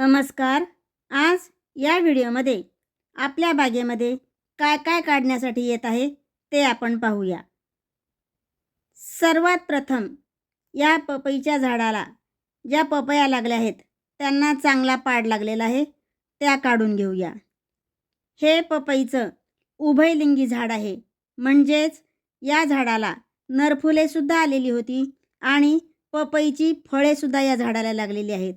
नमस्कार. आज या व्हिडिओमध्ये आपल्या बागेमध्ये काय काय काढण्यासाठी येत आहे ते आपण पाहूया. सर्वात प्रथम या पपईच्या झाडाला ज्या पपया लागल्या आहेत त्यांना चांगला पाड लागलेला आहे त्या काढून घेऊया. हे पपईचं उभयलिंगी झाड आहे. म्हणजेच या झाडाला नरफुलेसुद्धा आलेली होती आणि पपईची फळेसुद्धा या झाडाला लागलेली आहेत.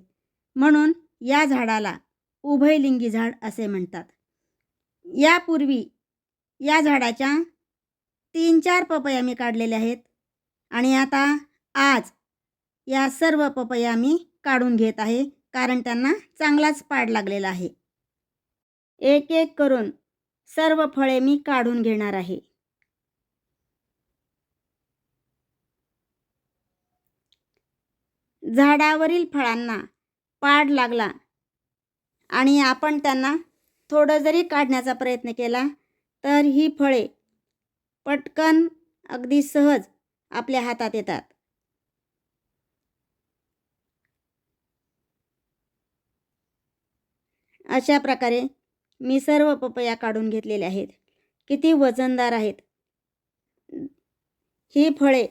म्हणून या झाडाला उभयलिंगी झाड असे म्हणतात. यापूर्वी या झाडाच्या तीन चार पपया मी काढलेल्या आहेत आणि आता आज या सर्व पपया मी काढून घेत आहे कारण त्यांना चांगलाच पाड लागलेला आहे. एक एक करून सर्व फळे मी काढून घेणार आहे. झाडावरील फळांना पाड लागला. आणि आपण त्यांना थोडं जरी काढण्याचा प्रयत्न केला तर ही फळे पटकन अगदी सहज आपल्या हातात येतात. अशा प्रकारे मी सर्व पपया काढून घेतलेल्या आहेत. किती वजनदार आहेत. ही फळे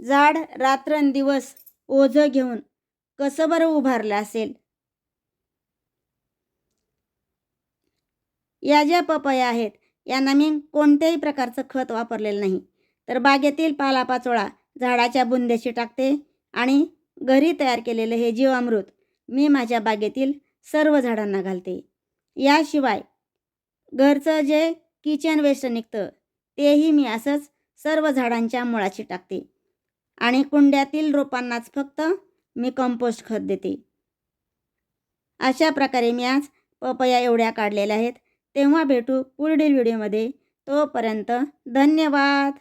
झाड रात्रंदिवस ओझं घेऊन कसं बरं उभारलं असेल? या ज्या पपया आहेत यांना मी कोणत्याही प्रकारचं खत वापरलेलं नाही. तर बागेतील पालापाचोळा झाडाच्या बुंद्याशी टाकते आणि घरी तयार केलेलं हे जीवामृत मी माझ्या बागेतील सर्व झाडांना घालते. याशिवाय घरचं जे किचन वेस्ट निघतं तेही मी असंच सर्व झाडांच्या मुळाशी टाकते आणि कुंड्यातील रोपांनाच फक्त मी कंपोस्ट खत देते. अशा प्रकारे मी आज पपया एवढ्या काढलेल्या आहेत. तेव्हा भेटू पुढील व्हिडिओमध्ये तोपर्यंत धन्यवाद.